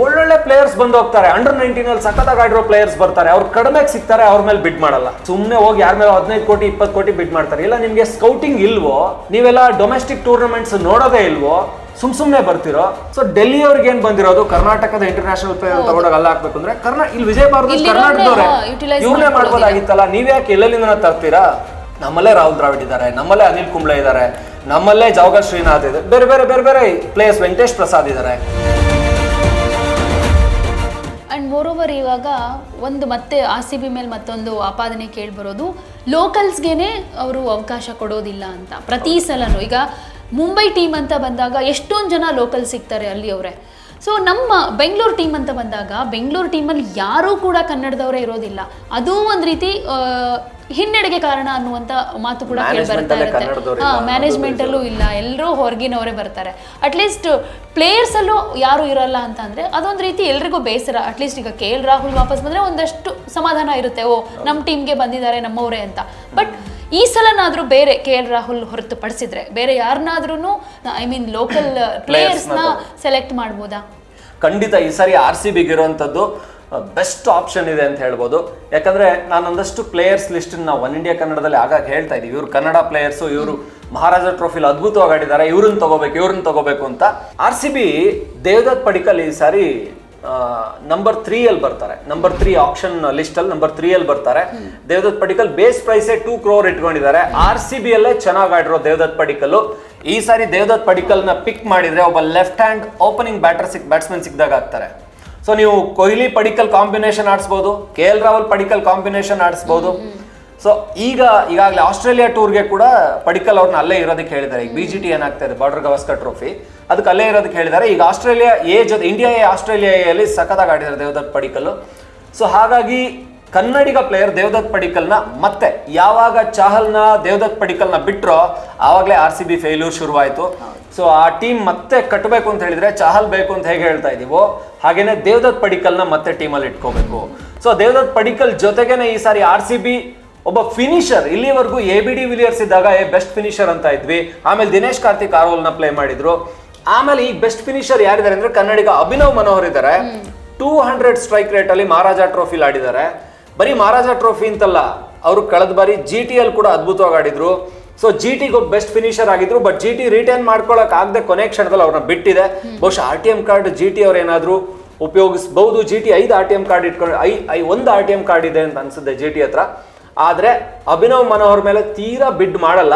ಒಳ್ಳೊಳ್ಳೆ ಪ್ಲೇಯರ್ಸ್ ಬಂದು ಹೋಗ್ತಾರೆ. ಅಂಡರ್ ನೈನ್ಟೀನ್ ಅಲ್ಲಿ ಸಖತ್ತಾಗಿ ಆಡಿರೋ ಪ್ಲೇಯರ್ಸ್ ಬರ್ತಾರೆ. ಅವ್ರು ಕಡಿಮೆಗೆ ಸಿಗ್ತಾರೆ ಅವ್ರ ಮೇಲೆ ಬಿಡ್ ಮಾಡಲ್ಲ. ಸುಮ್ಮನೆ ಹೋಗಿ ಯಾರ ಮೇಲೆ ಹದಿನೈದು ಕೋಟಿ ಇಪ್ಪತ್ತು ಕೋಟಿ ಬಿಡ್ ಮಾಡ್ತಾರೆ. ಇಲ್ಲ ನಿಮಗೆ ಸ್ಕೌಟಿಂಗ್ ಇಲ್ವೋ ನೀವೆಲ್ಲ ಡೊಮೆಸ್ಟಿಕ್ ಟೂರ್ನಮೆಂಟ್ಸ್ ನೋಡೋದೇ ಇಲ್ವೋ ಸುಮ್ ಸುಮ್ನೆ ಬರ್ತಿರೋ. ಸೊ ಡೆಲ್ಲಿ ಅವ್ರಿಗೆ ಏನ್ ಬಂದಿರೋದು? ಕರ್ನಾಟಕದ ಇಂಟರ್ನ್ಯಾಷನಲ್ ಪ್ಲೇಯರ್ ತಗೊಂಡಾಗ ಅಲ್ಲ ಹಾಕ್ಬೇಕು ಅಂದ್ರೆ ಕರ್ನಾ ಇಲ್ಲಿ ವಿಜಯ ಭಾರತ ಕರ್ನಾಟಕದವ್ರೆ. ಇವ್ರನ್ನೇ ಮಾಡ್ಬೋದಾಗಿತ್ತಲ್ಲ? ನೀವ್ಯಾಕೆ ಎಲ್ಲೆಲ್ಲಿಂದ ತರ್ತೀರಾ? ನಮ್ಮಲ್ಲೇ ರಾಹುಲ್ ದ್ರಾವಿಡ್ ಇದ್ದಾರೆ ನಮ್ಮಲ್ಲೇ ಅನಿಲ್ ಕುಂಬ್ಳೆ ಇದ್ದಾರೆ ನಮ್ಮಲ್ಲೇ ಜಾವಗಲ್ ಶ್ರೀನಾಥ್ ಇದೆ. ಬೇರೆ ಬೇರೆ ಬೇರೆ ಬೇರೆ ಪ್ಲೇಯರ್ಸ್ ವೆಂಕಟೇಶ್ ಪ್ರಸಾದ್ ಇದ್ದಾರೆ ಅಂಡ್ ಮೋರೋವರ್ ಇವಾಗ ಒಂದು ಮತ್ತೆ ಆರ್ ಸಿ ಬಿ ಮೇಲೆ ಮತ್ತೊಂದು ಆಪಾದನೆ ಕೇಳಿಬರೋದು ಲೋಕಲ್ಸ್ಗೇ ಅವರು ಅವಕಾಶ ಕೊಡೋದಿಲ್ಲ ಅಂತ ಪ್ರತಿ ಸಲನೂ. ಈಗ ಮುಂಬೈ ಟೀಮ್ ಅಂತ ಬಂದಾಗ ಎಷ್ಟೊಂದು ಜನ ಲೋಕಲ್ ಸಿಗ್ತಾರೆ ಅಲ್ಲಿ ಅವರೇ. ಸೊ ನಮ್ಮ ಬೆಂಗಳೂರು ಟೀಮ್ ಅಂತ ಬಂದಾಗ ಬೆಂಗಳೂರು ಟೀಮಲ್ಲಿ ಯಾರೂ ಕೂಡ ಕನ್ನಡದವರೇ ಇರೋದಿಲ್ಲ. ಅದು ಒಂದು ರೀತಿ ಹಿನ್ನಡೆಗೆ ಕಾರಣ ಅನ್ನುವಂತ ಮಾತು ಕೂಡ ಕೇಳಿ ಬರ್ತಾ ಅಲ್ಲೇ ಇರುತ್ತೆ. ಹಾ ಇಲ್ಲ, ಅದು ಮ್ಯಾನೇಜ್ಮೆಂಟಲ್ಲೂ ಇಲ್ಲ ಎಲ್ಲರೂ ಹೊರಗಿನವರೇ ಬರ್ತಾರೆ. ಅಟ್ಲೀಸ್ಟ್ ಪ್ಲೇಯರ್ಸಲ್ಲೂ ಯಾರು ಇರಲ್ಲ ಅಂತ ಅಂದ್ರೆ ಅದೊಂದು ರೀತಿ ಎಲ್ರಿಗೂ ಬೇಸರ. ಅಟ್ಲೀಸ್ಟ್ ಈಗ ಕೆ ಎಲ್ ರಾಹುಲ್ ವಾಪಸ್ ಬಂದ್ರೆ ಒಂದಷ್ಟು ಸಮಾಧಾನ ಇರುತ್ತೆ ಓ ನಮ್ಮ ಟೀಮ್ಗೆ ಬಂದಿದ್ದಾರೆ ನಮ್ಮವರೇ ಅಂತ. ಬಟ್ ಈ ಸಲನಾದ್ರೂ ಬೇರೆ ಕೆ ಎಲ್ ರಾಹುಲ್ ಹೊರತುಪಡಿಸಿದ್ರೆ ಬೇರೆ ಯಾರನ್ನಾದ್ರೂ ಐ ಮೀನ್ ಲೋಕಲ್ ಪ್ಲೇಯರ್ಸ್ನ ಸೆಲೆಕ್ಟ್ ಮಾಡ್ಬೋದಾ? ಖಂಡಿತ ಈ ಸಾರಿ ಆರ್ ಸಿ ಬಿಗೆ ಇರುವಂಥದ್ದು ಬೆಸ್ಟ್ ಆಪ್ಷನ್ ಇದೆ ಅಂತ ಹೇಳ್ಬೋದು. ಯಾಕಂದರೆ ನಾನೊಂದಷ್ಟು ಪ್ಲೇಯರ್ಸ್ ಲಿಸ್ಟ್ ನಾವು ಒನ್ ಇಂಡಿಯಾ ಕನ್ನಡದಲ್ಲಿ ಆಗಾಗ ಹೇಳ್ತಾ ಇದ್ದೀವಿ ಇವರು ಕನ್ನಡ ಪ್ಲೇಯರ್ಸು ಇವರು ಮಹಾರಾಜ ಟ್ರೋಫಿಲಿ ಅದ್ಭುತವಾಗಿ ಆಡಿದ್ದಾರೆ. ಇವ್ರನ್ನ ತಗೋಬೇಕು ಇವ್ರನ್ನ ತಗೋಬೇಕು ಅಂತ. R C B Devdutt Padikkal ಈ ಸಾರಿ ನಂಬರ್ ತ್ರೀ ಅಲ್ಲಿ ಬರ್ತಾರೆ. ನಂಬರ್ ತ್ರೀ ಆಪ್ಷನ್ ಲಿಸ್ಟ್ ಅಲ್ಲಿ ನಂಬರ್ ತ್ರೀ ಅಲ್ಲಿ ಬರ್ತಾರೆ. ದೇವದತ್ ಪಡಿಕಲ್ ಬೇಸ್ ಪ್ರೈಸೇ ಟೂ ಕ್ರೋರ್ ಇಟ್ಕೊಂಡಿದ್ದಾರೆ. ಆರ್ ಸಿ ಬಿ ಅಲ್ಲೇ ಚೆನ್ನಾಗಿ ಆಡಿರೋ ದೇವದತ್ ಪಡಿಕಲ್ ಈ ಸಾರಿ ದೇವದತ್ ಪಡಿಕಲ್ನ ಪಿಕ್ ಮಾಡಿದ್ರೆ ಒಬ್ಬ ಲೆಫ್ಟ್ ಹ್ಯಾಂಡ್ ಓಪನಿಂಗ್ ಬ್ಯಾಟರ್ ಸಿಕ್ ಬ್ಯಾಟ್ಸ್ಮನ್ ಸಿಕ್ಕಿದಾಗ ಆಗ್ತಾರೆ ಸೊ ನೀವು Kohli Padikkal combination ಆಡಿಸ್ಬೋದು, K L Rahul Padikkal combination ಆಡಿಸ್ಬೋದು. So ಈಗ ಈಗಾಗಲೇ ಆಸ್ಟ್ರೇಲಿಯಾ ಟೂರ್ಗೆ ಕೂಡ ಪಡಿಕಲ್ ಅವ್ರನ್ನ ಅಲ್ಲೇ ಇರೋದಕ್ಕೆ ಹೇಳಿದ್ದಾರೆ. ಈಗ ಬಿ ಜಿ ಟಿ ಏನಾಗ್ತಾ ಇದೆ ಬಾರ್ಡರ್ ಗವಸ್ಕರ್ ಟ್ರೋಫಿ ಅದಕ್ಕೆ ಅಲ್ಲೇ ಇರೋದಕ್ಕೆ ಹೇಳಿದ್ದಾರೆ. ಈಗ ಆಸ್ಟ್ರೇಲಿಯಾ ಏ ಜೊತೆ ಇಂಡಿಯಾ ಎ, ಆಸ್ಟ್ರೇಲಿಯಾ ಎ ಅಲ್ಲಿ ಸಖತ್ತಾಗಿ ಆಡಿದ್ದಾರೆ ದೇವದತ್ ಪಡಿಕಲ್ ಸೊ ಹಾಗಾಗಿ ಕನ್ನಡಿಗ ಪ್ಲೇಯರ್ ದೇವದತ್ ಪಡಿಕಲ್ನ ಮತ್ತೆ ಯಾವಾಗ ಚಾಹಲ್ನ ದೇವದತ್ ಪಡಿಕಲ್ನ ಬಿಟ್ಟರೋ ಆವಾಗಲೇ ಆರ್ ಸಿ ಬಿ ಫೇಲ್ಯೂರ್ ಶುರುವಾಯಿತು. ಸೊ ಆ ಟೀಮ್ ಮತ್ತೆ ಕಟ್ಟಬೇಕು ಅಂತ ಹೇಳಿದ್ರೆ ಚಾಹಲ್ ಬೇಕು ಅಂತ ಹೇಗೆ ಹೇಳ್ತಾ ಇದ್ದೀವೋ ಹಾಗೇನೆ ದೇವದತ್ ಪಡಿಕಲ್ನ ಮತ್ತೆ ಟೀಮಲ್ಲಿ ಇಟ್ಕೋಬೇಕು. ಸೊ ದೇವದತ್ ಪಡಿಕಲ್ ಜೊತೆಗೇನೆ ಈ ಸಾರಿ ಆರ್ ಸಿ ಬಿ ಒಬ್ಬ ಫಿನಿಷರ್ ಇಲ್ಲಿವರೆಗೂ ಎ ಬಿ ಡಿ ವಿಲಿಯರ್ಸ್ ಇದ್ದಾಗ ಏ ಬೆಸ್ಟ್ ಫಿನಿಷರ್ ಅಂತ ಇದ್ವಿ. ಆಮೇಲೆ ದಿನೇಶ್ ಕಾರ್ತಿಕ್ ಆರೋಲ್ನ ಪ್ಲೇ ಮಾಡಿದ್ರು. ಆಮೇಲೆ ಈ ಬೆಸ್ಟ್ ಫಿನಿಷರ್ ಯಾರಿದ್ದಾರೆ ಅಂದ್ರೆ ಕನ್ನಡಿಗ ಅಭಿನವ್ ಮನೋಹರ್ ಇದ್ದಾರೆ. ಟೂ ಹಂಡ್ರೆಡ್ ಸ್ಟ್ರೈಕ್ ರೇಟ್ ಅಲ್ಲಿ ಮಹಾರಾಜ ಟ್ರೋಫಿಲಿ ಆಡಿದ್ದಾರೆ. ಬರೀ ಮಹಾರಾಜ ಟ್ರೋಫಿ ಅಂತಲ್ಲ, ಅವರು ಕಳೆದ ಬಾರಿ ಜಿ ಟಿ ಅಲ್ಲಿ ಕೂಡ ಅದ್ಭುತವಾಗಿ ಆಡಿದ್ರು. ಸೊ ಜಿ ಟಿಗೆ ಒಬ್ಬ ಬೆಸ್ಟ್ ಫಿನಿಷರ್ ಆಗಿದ್ರು ಬಟ್ ಜಿ ಟಿ ರಿಟರ್ನ್ ಮಾಡ್ಕೊಳಕ್ ಆಗದೆ ಕೊನೆ ಕ್ಷಣದಲ್ಲಿ ಅವ್ರನ್ನ ಬಿಟ್ಟಿದೆ. ಬಹುಶಃ R T M card G T ಅವ್ರು ಏನಾದ್ರು ಉಪಯೋಗಿಸಬಹುದು ಜಿ ಟಿ ಐದು ಆರ್ ಟಿ ಎಂ ಕಾರ್ಡ್ ಇಟ್ಕೊಂಡು ಐ ಐ ಒಂದು ಆರ್ ಟಿ ಎಂ ಕಾರ್ಡ್ ಇದೆ ಅಂತ ಅನ್ಸುತ್ತೆ ಜಿ ಟಿ ಹತ್ರ. ಆದ್ರೆ ಅಭಿನವ್ ಮನೋಹರ್ ಮೇಲೆ ತೀರಾ ಬಿಡ್ ಮಾಡಲ್ಲ.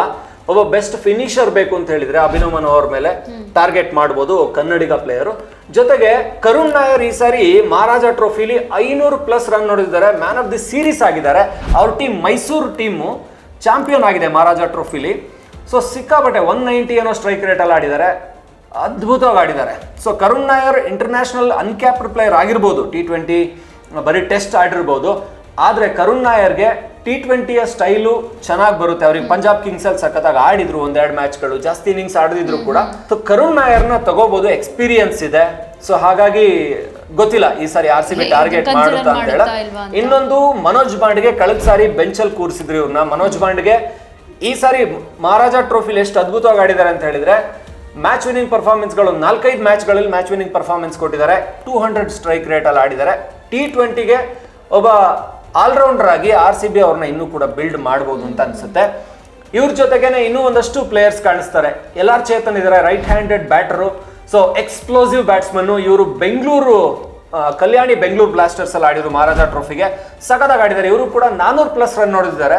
ಒಬ್ಬ ಬೆಸ್ಟ್ ಫಿನಿಷರ್ ಬೇಕು ಅಂತ ಹೇಳಿದ್ರೆ ಅಭಿನವ್ ಮನೋಹರ್ ಮೇಲೆ ಟಾರ್ಗೆಟ್ ಮಾಡ್ಬೋದು ಕನ್ನಡಿಗ ಪ್ಲೇಯರು ಜೊತೆಗೆ ಕರುಣ್ ನಾಯರ್ ಈ ಸಾರಿ ಮಹಾರಾಜ ಟ್ರೋಫಿಲಿ ಐನೂರು ಪ್ಲಸ್ ರನ್ ನೋಡಿದ್ದಾರೆ. ಮ್ಯಾನ್ ಆಫ್ ದಿ ಸೀರೀಸ್ ಆಗಿದ್ದಾರೆ. ಅವ್ರ ಟೀಮ್ ಮೈಸೂರು ಟೀಮು ಚಾಂಪಿಯನ್ ಆಗಿದೆ ಮಹಾರಾಜ ಟ್ರೋಫಿಲಿ ಸೊ ಸಿಕ್ಕಾಪಟ್ಟೆ ಒನ್ ನೈಂಟಿ ಏನೋ ಸ್ಟ್ರೈಕ್ ರೇಟಲ್ಲಿ ಆಡಿದ್ದಾರೆ. ಅದ್ಭುತವಾಗಿ ಆಡಿದ್ದಾರೆ. So Karun Nair international uncapped player ಆಗಿರ್ಬೋದು. ಟಿ ಟ್ವೆಂಟಿ ಬರೀ ಟೆಸ್ಟ್ ಆಡಿರ್ಬೋದು. ಆದರೆ ಕರುಣ್ ನಾಯರ್ಗೆ ಟಿ ಟ್ವೆಂಟಿಯ ಸ್ಟೈಲು ಚೆನ್ನಾಗಿ ಬರುತ್ತೆ. ಅವ್ರಿಗೆ ಪಂಜಾಬ್ ಕಿಂಗ್ಸ್ ಅಲ್ಲಿ ಸಖತ್ತಾಗಿ ಆಡಿದ್ರು ಒಂದೆರಡು ಮ್ಯಾಚ್ಗಳು ಜಾಸ್ತಿ ಇನ್ನಿಂಗ್ಸ್ ಆಡಿದ್ರು ಕೂಡ. ಸೊ ಕರುಣ್ ನಾಯರ್ನ ತಗೋಬಹುದು ಎಕ್ಸ್ಪೀರಿಯನ್ಸ್ ಇದೆ. ಸೊ ಹಾಗಾಗಿ ಗೊತ್ತಿಲ್ಲ ಈ ಸಾರಿ ಆರ್ ಸಿ ಬಿ ಟಾರ್ಗೆಟ್ ಮಾಡುತ್ತಾ ಅಂತ ಹೇಳ. ಇನ್ನೊಂದು ಮನೋಜ್ ಬಾಂಡ್ಗೆ ಕಳೆದ ಸಾರಿ ಬೆಂಚಲ್ಲಿ ಕೂರಿಸಿದ್ರು ಇವ್ರನ್ನ. ಮನೋಜ್ ಬಾಂಡ್ಗೆ ಈ ಸಾರಿ ಮಹಾರಾಜ ಟ್ರೋಫಿಲಿ ಎಷ್ಟು ಅದ್ಭುತವಾಗಿ ಆಡಿದ್ದಾರೆ ಅಂತ ಹೇಳಿದ್ರೆ ಮ್ಯಾಚ್ ವಿನಿಂಗ್ ಪರ್ಫಾರ್ಮೆನ್ಸ್ಗಳು ನಾಲ್ಕೈದು ಮ್ಯಾಚ್ಗಳಲ್ಲಿ ಮ್ಯಾಚ್ ವಿನಿಂಗ್ ಪರ್ಫಾರ್ಮೆನ್ಸ್ ಕೊಟ್ಟಿದ್ದಾರೆ. ಟೂ ಹಂಡ್ರೆಡ್ ಸ್ಟ್ರೈಕ್ ರೇಟಲ್ಲಿ ಆಡಿದ್ದಾರೆ. ಟಿ ಟ್ವೆಂಟಿಗೆ ಒಬ್ಬ ಆಲ್ರೌಂಡರ್ ಆಗಿ ಆರ್ ಸಿ ಬಿ ಅವ್ರನ್ನ ಇನ್ನೂ ಕೂಡ ಬಿಲ್ಡ್ ಮಾಡ್ಬೋದು ಅಂತ ಅನ್ಸುತ್ತೆ. ಇವ್ರ ಜೊತೆಗೇನೆ ಇನ್ನೂ ಒಂದಷ್ಟು ಪ್ಲೇಯರ್ಸ್ ಕಾಣಿಸ್ತಾರೆ. ಎಲ್ ಆರ್ ಚೇತನ್ ಇದ್ದಾರೆ right handed batter so explosive batsman ಇವರು ಬೆಂಗಳೂರು ಕಲ್ಯಾಣಿ ಬೆಂಗಳೂರು ಬ್ಲಾಸ್ಟರ್ಸ್ ಅಲ್ಲಿ ಆಡಿದ್ರು ಮಹಾರಾಜ ಟ್ರೋಫಿಗೆ ಸಖತ್ತಾಗಿ ಆಡಿದ್ದಾರೆ. ಇವರು ಕೂಡ ನಾನೂರು ಪ್ಲಸ್ ರನ್ ನೋಡಿದ್ದಾರೆ.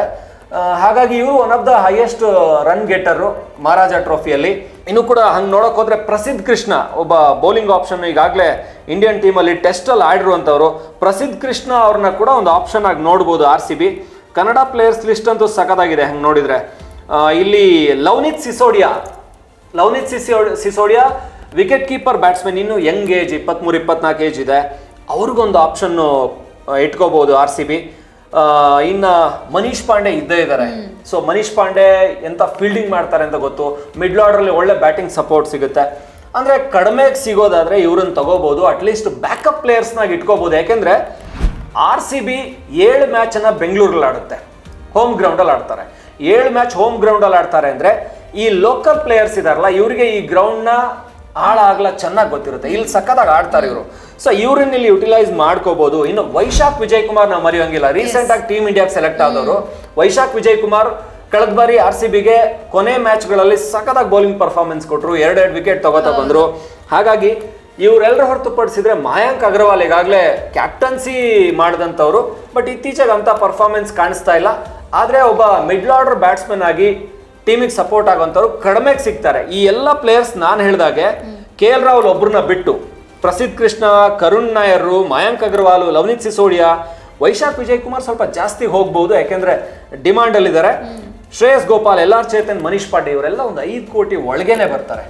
ಹಾಗಾಗಿ ಇವರು one of the highest run getter Maharaja ಟ್ರೋಫಿಯಲ್ಲಿ ಇನ್ನು ಕೂಡ ಹಂಗೆ ನೋಡೋಕೆ ಹೋದ್ರೆ ಪ್ರಸಿದ್ಧ ಕೃಷ್ಣ, ಒಬ್ಬ ಬೌಲಿಂಗ್ ಆಪ್ಷನ್ ಈಗಾಗಲೇ ಇಂಡಿಯನ್ ಟೀಮಲ್ಲಿ ಟೆಸ್ಟಲ್ಲಿ ಆಡಿರುವಂಥವ್ರು. ಪ್ರಸಿದ್ಧ ಕೃಷ್ಣ ಅವ್ರನ್ನ ಕೂಡ ಒಂದು ಆಪ್ಷನ್ ಆಗಿ ನೋಡ್ಬೋದು R C B Kannada players list ಅಂತೂ ಸಖತ್ತಾಗಿದೆ ಹಂಗೆ ನೋಡಿದರೆ. ಇಲ್ಲಿ Luvnith Sisodia. Luvnith Siso, Sisodia wicket keeper batsman ಇನ್ನು ಯಂಗ್ ಏಜ್ ಇಪ್ಪತ್ತ್ಮೂರು ಇಪ್ಪತ್ನಾಲ್ಕು ಏಜ್ ಇದೆ. ಅವ್ರಿಗೊಂದು ಆಪ್ಷನ್ನು ಇಟ್ಕೋಬೋದು ಆರ್ ಸಿ ಬಿ ಇನ್ನು ಮನೀಶ್ ಪಾಂಡೆ ಇದ್ದೇ ಇದ್ದಾರೆ ಸೊ ಮನೀಶ್ ಪಾಂಡೆ ಎಂತ ಫೀಲ್ಡಿಂಗ್ ಮಾಡ್ತಾರೆ ಅಂತ ಗೊತ್ತು. ಮಿಡ್ಲ್ ಅಲ್ಲಿ ಒಳ್ಳೆ ಬ್ಯಾಟಿಂಗ್ ಸಪೋರ್ಟ್ ಸಿಗುತ್ತೆ. ಅಂದ್ರೆ ಕಡಿಮೆ ಸಿಗೋದಾದ್ರೆ ಇವ್ರನ್ನ ತಗೋಬಹುದು ಅಟ್ಲೀಸ್ಟ್ ಬ್ಯಾಕಪ್ ಪ್ಲೇಯರ್ಸ್ನಾಗ ಇಟ್ಕೋಬಹುದು ಯಾಕೆಂದ್ರೆ ಆರ್ ಸಿ ಬಿ ಏಳು ಮ್ಯಾಚನ್ನು ಬೆಂಗಳೂರಲ್ಲಿ ಆಡುತ್ತೆ. ಹೋಮ್ ಗ್ರೌಂಡಲ್ಲಿ ಆಡ್ತಾರೆ. ಏಳು ಮ್ಯಾಚ್ ಹೋಮ್ ಗ್ರೌಂಡಲ್ಲಿ ಆಡ್ತಾರೆ ಅಂದ್ರೆ ಈ ಲೋಕಲ್ ಪ್ಲೇಯರ್ಸ್ ಇದಾರಲ್ಲ ಇವರಿಗೆ ಈ ಗ್ರೌಂಡ್ನ ಹಾಳಾಗ್ಲ ಚೆನ್ನಾಗಿ ಗೊತ್ತಿರುತ್ತೆ. ಇಲ್ಲಿ ಸಖತ್ತಾಗಿ ಆಡ್ತಾರೆ ಇವರು. ಸೊ ಇವ್ರನ್ನ ಇಲ್ಲಿ ಯುಟಿಲೈಸ್ ಮಾಡ್ಕೋಬಹುದು ಇನ್ನು ವೈಶಾಖ್ ವಿಜಯ್ ಕುಮಾರ್ ನಾವು ಮರೆಯೋಂಗಿಲ್ಲ. ರೀಸೆಂಟ್ ಆಗಿ ಟೀಮ್ ಇಂಡಿಯಾಗೆ ಸೆಲೆಕ್ಟ್ ಆದವರು. ವೈಶಾಖ್ ವಿಜಯ್ ಕುಮಾರ್ ಕಳೆದ ಬಾರಿ ಆರ್ ಸಿ ಬಿಗೆ ಕೊನೆ ಮ್ಯಾಚ್ಗಳಲ್ಲಿ ಸಖತ್ತಾಗಿ ಬೌಲಿಂಗ್ ಪರ್ಫಾರ್ಮೆನ್ಸ್ ಕೊಟ್ಟರು ಎರಡೆರಡು ವಿಕೆಟ್ ತಗೋತಾ ಬಂದರು. ಹಾಗಾಗಿ ಇವರೆಲ್ಲರೂ ಹೊರತುಪಡಿಸಿದ್ರೆ ಮಾಯಾಂಕ್ ಅಗರ್ವಾಲ್ ಈಗಾಗಲೇ ಕ್ಯಾಪ್ಟನ್ಸಿ ಮಾಡಿದಂಥವ್ರು. ಬಟ್ ಇತ್ತೀಚೆಗೆ ಅಂತ ಪರ್ಫಾರ್ಮೆನ್ಸ್ ಕಾಣಿಸ್ತಾ ಇಲ್ಲ. ಆದರೆ ಒಬ್ಬ ಮಿಡ್ಲ್ ಆರ್ಡರ್ ಬ್ಯಾಟ್ಸ್ಮನ್ ಆಗಿ ಟೀಮಿಗೆ ಸಪೋರ್ಟ್ ಆಗೋಂಥವ್ರು ಕಡಿಮೆಗೆ ಸಿಗ್ತಾರೆ. ಈ ಎಲ್ಲ ಪ್ಲೇಯರ್ಸ್ ನಾನು ಹೇಳಿದಾಗೆ ಕೆ ಎಲ್ ರಾಹುಲ್ ಒಬ್ಬರನ್ನ ಬಿಟ್ಟು ಪ್ರಸಿದ್ಧ ಕೃಷ್ಣ, ಕರುಣ್ ನಾಯರ್, ಮಯಾಂಕ್ ಅಗರ್ವಾಲ್, ಲವನಿತ್ ಸಿಸೋಡಿಯಾ, ವೈಶಾಖ್ ವಿಜಯ್ ಕುಮಾರ್ ಸ್ವಲ್ಪ ಜಾಸ್ತಿ ಹೋಗ್ಬೋದು. ಯಾಕೆಂದ್ರೆ ಡಿಮಾಂಡ್ ಅಲ್ಲಿದ್ದಾರೆ ಶ್ರೇಯಸ್ ಗೋಪಾಲ್, ಎಲ್ ಆರ್ ಚೇತನ್, ಮನೀಶ್ ಪಾಂಡೆ ಇವರೆಲ್ಲ ಒಂದು ಐದು ಕೋಟಿ ಒಳಗೇನೆ ಬರ್ತಾರೆ.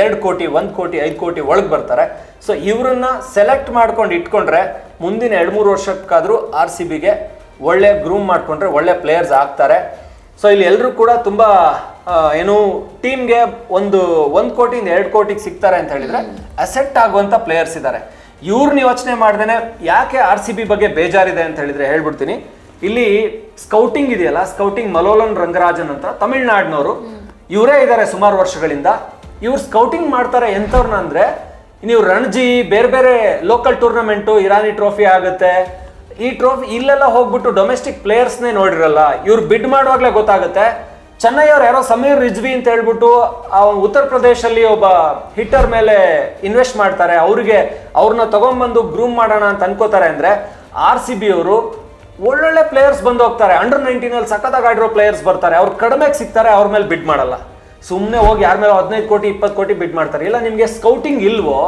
ಎರಡು ಕೋಟಿ, ಒಂದು ಕೋಟಿ, ಐದು ಕೋಟಿ ಒಳಗೆ ಬರ್ತಾರೆ. ಸೊ ಇವರನ್ನ ಸೆಲೆಕ್ಟ್ ಮಾಡ್ಕೊಂಡು ಇಟ್ಕೊಂಡ್ರೆ ಮುಂದಿನ ಎರಡು ಮೂರು ವರ್ಷಕ್ಕಾದರೂ ಆರ್ ಸಿ ಬಿಗೆ ಒಳ್ಳೆ ಗ್ರೂಮ್ ಮಾಡಿಕೊಂಡ್ರೆ ಒಳ್ಳೆ ಪ್ಲೇಯರ್ಸ್ ಆಗ್ತಾರೆ. ಸೊ ಇಲ್ಲಿ ಎಲ್ಲರೂ ಕೂಡ ತುಂಬ ಏನು ಟೀಮ್ಗೆ ಒಂದು ಒಂದು ಕೋಟಿಯಿಂದ ಎರಡು ಕೋಟಿಗೆ ಸಿಗ್ತಾರೆ ಅಂತ ಹೇಳಿದ್ರೆ ಅಸೆಟ್ ಆಗುವಂಥ ಪ್ಲೇಯರ್ಸ್ ಇದ್ದಾರೆ ಇವ್ರನ್ನ ಯೋಚನೆ ಮಾಡ್ದೇನೆ ಯಾಕೆ ಆರ್ ಸಿ ಬಿ ಬಗ್ಗೆ ಬೇಜಾರಿದೆ ಅಂತ ಹೇಳಿದ್ರೆ ಹೇಳ್ಬಿಡ್ತೀನಿ. ಇಲ್ಲಿ ಸ್ಕೌಟಿಂಗ್ ಇದೆಯಲ್ಲ ಸ್ಕೌಟಿಂಗ್ ಮಲೋಲನ್ ರಂಗರಾಜನ್ ಅಂತ ತಮಿಳ್ನಾಡಿನವರು. ಇವರೇ ಇದ್ದಾರೆ ಸುಮಾರು ವರ್ಷಗಳಿಂದ. ಇವ್ರು ಸ್ಕೌಟಿಂಗ್ ಮಾಡ್ತಾರೆ ಎಂಥವ್ರನ್ನ ಅಂದರೆ ನೀವು ರಣಜಿ ಬೇರೆ ಬೇರೆ ಲೋಕಲ್ ಟೂರ್ನಮೆಂಟು ಇರಾನಿ ಟ್ರೋಫಿ ಆಗುತ್ತೆ. ಈ ಟ್ರೋಫಿ ಇಲ್ಲೆಲ್ಲ ಹೋಗ್ಬಿಟ್ಟು ಡೊಮೆಸ್ಟಿಕ್ ಪ್ಲೇಯರ್ಸ್ನೇ ನೋಡಿರಲ್ಲ, ಇವ್ರು ಬಿಡ್ ಮಾಡುವಾಗಲೇ ಗೊತ್ತಾಗುತ್ತೆ. ಚೆನ್ನೈ ಅವ್ರು ಯಾರೋ ಸಮೀರ್ ರಿಜ್ವಿ ಅಂತ ಹೇಳ್ಬಿಟ್ಟು ಉತ್ತರ ಪ್ರದೇಶಲ್ಲಿ ಒಬ್ಬ ಹಿಟ್ಟರ್ ಮೇಲೆ ಇನ್ವೆಸ್ಟ್ ಮಾಡ್ತಾರೆ. ಅವ್ರಿಗೆ ಅವ್ರನ್ನ ತಗೊಂಡ್ಬಂದು ಗ್ರೂಮ್ ಮಾಡೋಣ ಅಂತ ಅನ್ಕೋತಾರೆ ಅಂದ್ರೆ ಆರ್ ಸಿ ಬಿ ಅವರು ಒಳ್ಳೊಳ್ಳೆ ಪ್ಲೇಯರ್ಸ್ ಬಂದು ಹೋಗ್ತಾರೆ. ಅಂಡರ್ ನೈನ್ಟೀನಲ್ಲಿ ಸಖತ್ತಾಗಿ ಆಡಿರೋ ಪ್ಲೇಯರ್ಸ್ ಬರ್ತಾರೆ. ಅವ್ರು ಕಡಿಮೆಗೆ ಸಿಗ್ತಾರೆ, ಅವ್ರ ಮೇಲೆ ಬಿಡ್ ಮಾಡಲ್ಲ. ಸುಮ್ಮನೆ ಹೋಗಿ ಯಾರ ಮೇಲೆ ಹದಿನೈದು ಕೋಟಿ, ಇಪ್ಪತ್ತು ಕೋಟಿ ಬಿಡ್ ಮಾಡ್ತಾರೆ. ಇಲ್ಲ, ನಿಮಗೆ ಸ್ಕೌಟಿಂಗ್ ಇಲ್ವೋ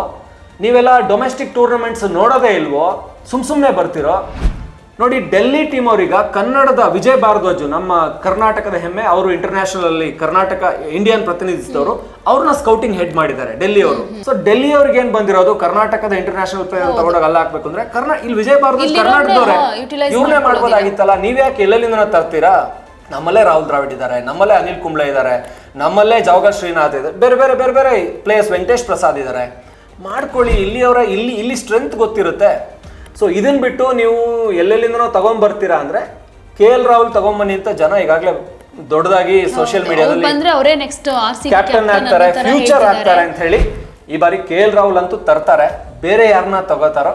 ನೀವೆಲ್ಲ ಡೊಮೆಸ್ಟಿಕ್ ಟೂರ್ನಮೆಂಟ್ಸ್ ನೋಡೋದೇ ಇಲ್ವೋ ಸುಮ್ ಸುಮ್ಮನೆ ಬರ್ತಿರೋ? ನೋಡಿ ಡೆಲ್ಲಿ ಟೀಮ್ ಅವ್ರೀಗ ಕನ್ನಡದ ವಿಜಯ್ ಭಾರದ್ವಾಜು ನಮ್ಮ ಕರ್ನಾಟಕದ ಹೆಮ್ಮೆ ಅವರು ಇಂಟರ್ನ್ಯಾಷನಲ್ ಅಲ್ಲಿ ಕರ್ನಾಟಕ ಇಂಡಿಯನ್ ಪ್ರತಿನಿಧಿಸಿದವರು ಅವ್ರನ್ನ ಸ್ಕೌಟಿಂಗ್ ಹೆಡ್ ಮಾಡಿದ್ದಾರೆ ಡೆಲ್ಲಿ ಅವರು. ಸೊ ಡೆಲ್ಲಿ ಅವ್ರಿಗೆ ಏನ್ ಬಂದಿರೋದು? ಕರ್ನಾಟಕದ ಇಂಟರ್ನ್ಯಾಷನಲ್ ಪ್ಲೇಯರ್ ತಗೊಂಡಾಗ ಅಲ್ಲ ಹಾಕ್ಬೇಕು ಅಂದ್ರೆ ಕರ್ನಾ ಇಲ್ಲಿ ವಿಜಯ್ ಭಾರದ್ವಾಜ್ ಕರ್ನಾಟಕದವರೇ. ಇವ್ರನ್ನೇ ಮಾಡ್ಬೋದಾಗಿತ್ತಲ್ಲ ನೀವ್ಯಾಕೆ ಎಲ್ಲೆಲ್ಲಿಂದ ತರ್ತೀರಾ? ನಮ್ಮಲ್ಲೇ ರಾಹುಲ್ ದ್ರಾವಿಡ್ ಇದ್ದಾರೆ ನಮ್ಮಲ್ಲೇ ಅನಿಲ್ ಕುಂಬ್ಳೆ ಇದ್ದಾರೆ ನಮ್ಮಲ್ಲೇ ಜವಗಲ್ ಶ್ರೀನಾಥ್ ಇದೆ ಬೇರೆ ಬೇರೆ ಬೇರೆ ಬೇರೆ ಪ್ಲೇಯರ್ಸ್ ವೆಂಕಟೇಶ್ ಪ್ರಸಾದ್ ಇದ್ದಾರೆ. ಮಾಡ್ಕೊಳ್ಳಿ ಇಲ್ಲಿಯವರ ಇಲ್ಲಿ ಇಲ್ಲಿ ಸ್ಟ್ರೆಂತ್ ಗೊತ್ತಿರುತ್ತೆ. ಸೊ ಇದನ್ನ ಬಿಟ್ಟು ನೀವು ಎಲ್ಲೆಲ್ಲಿಂದನೋ ತಗೊಂಡ್ಬರ್ತೀರಾ ಅಂದ್ರೆ ಕೆ ಎಲ್ ರಾಹುಲ್ ತಗೊಂಬನ್ನಿ ಅಂತ ಜನ ಈಗಾಗಲೇ ದೊಡ್ಡದಾಗಿ ಸೋಷಿಯಲ್ ಮೀಡಿಯಾದಲ್ಲಿ ಅವರೇ ನೆಕ್ಸ್ಟ್ ಕ್ಯಾಪ್ಟನ್ ಆಗ್ತಾರೆ ಫ್ಯೂಚರ್ ಆಗ್ತಾರೆ ಅಂತ ಹೇಳಿ ಈ ಬಾರಿ ಕೆ ಎಲ್ ರಾಹುಲ್ ಅಂತೂ ತರ್ತಾರೆ. ಬೇರೆ ಯಾರನ್ನ ತಗೋತಾರೋ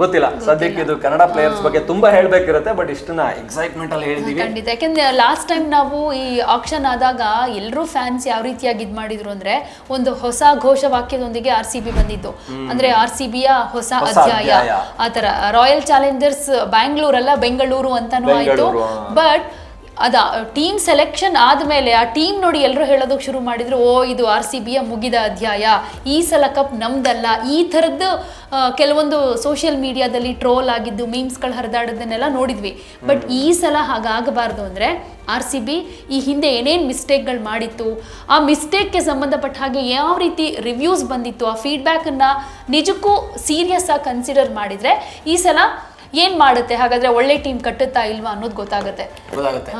ಗೊತ್ತಿಲ್ಲ. ಸದ್ಯಕ್ಕೆ ಇದು ಕನ್ನಡ ಪ್ಲೇಯರ್ಸ್ ಬಗ್ಗೆ ತುಂಬಾ ಹೇಳ್ಬೇಕಿರುತ್ತೆ ಬಟ್ ಇಷ್ಟನ್ನ ಎಕ್ಸೈಟ್ಮೆಂಟ್ ಅಲ್ಲಿ ಹೇಳಿದೀವಿ. ಖಂಡಿತ. ಯಾಕೆಂದ್ರೆ ಲಾಸ್ಟ್ ಟೈಮ್ ನಾವು ಈ ಆಕ್ಷನ್ ಆದಾಗ ಎಲ್ಲರೂ ಫ್ಯಾನ್ಸ್ ಯಾವ ರೀತಿಯಾಗಿ ಇದ್ ಮಾಡಿದ್ರು ಅಂದ್ರೆ ಒಂದು ಹೊಸ ಘೋಷವಾಕ್ಯದೊಂದಿಗೆ ಆರ್ ಸಿ ಬಿ ಬಂದಿದ್ದು ಅಂದ್ರೆ ಆರ್ ಸಿ ಬಿಯ ಹೊಸ ಅಧ್ಯಾಯ. ಆತರ ರಾಯಲ್ ಚಾಲೆಂಜರ್ಸ್ ಬ್ಯಾಂಗ್ಳೂರಲ್ಲ ಬೆಂಗಳೂರು ಅಂತಾನು ಆಯ್ತು. ಬಟ್ ಅದ ಟೀಮ್ ಸೆಲೆಕ್ಷನ್ ಆದಮೇಲೆ ಆ ಟೀಮ್ ನೋಡಿ ಎಲ್ಲರೂ ಹೇಳೋದಕ್ಕೆ ಶುರು ಮಾಡಿದ್ರು, ಓ, ಇದು ಆರ್ ಸಿ ಬಿಯ ಮುಗಿದ ಅಧ್ಯಾಯ. ಈ ಸಲ ಕಪ್ ನಮ್ದಲ್ಲ. ಈ ಥರದ್ದು ಕೆಲವೊಂದು ಸೋಷಿಯಲ್ ಮೀಡಿಯಾದಲ್ಲಿ ಟ್ರೋಲ್ ಆಗಿದ್ದು ಮೀಮ್ಸ್ಗಳು ಹರಿದಾಡೋದನ್ನೆಲ್ಲ ನೋಡಿದ್ವಿ. ಬಟ್ ಈ ಸಲ ಹಾಗಾಗಬಾರ್ದು ಅಂದರೆ ಆರ್ ಸಿ ಬಿ ಈ ಹಿಂದೆ ಏನೇನು ಮಿಸ್ಟೇಕ್ಗಳು ಮಾಡಿತ್ತು, ಆ ಮಿಸ್ಟೇಕ್ಗೆ ಸಂಬಂಧಪಟ್ಟ ಹಾಗೆ ಯಾವ ರೀತಿ ರಿವ್ಯೂಸ್ ಬಂದಿತ್ತು, ಆ ಫೀಡ್ಬ್ಯಾಕನ್ನು ನಿಜಕ್ಕೂ ಸೀರಿಯಸ್ ಆಗಿ ಕನ್ಸಿಡರ್ ಮಾಡಿದರೆ ಈ ಸಲ ಏನು ಮಾಡುತ್ತೆ? ಹಾಗಾದರೆ ಒಳ್ಳೆ ಟೀಮ್ ಕಟ್ಟುತ್ತಾ ಇಲ್ವಾ ಅನ್ನೋದು ಗೊತ್ತಾಗುತ್ತೆ. ಗೊತ್ತಾಗುತ್ತೆ.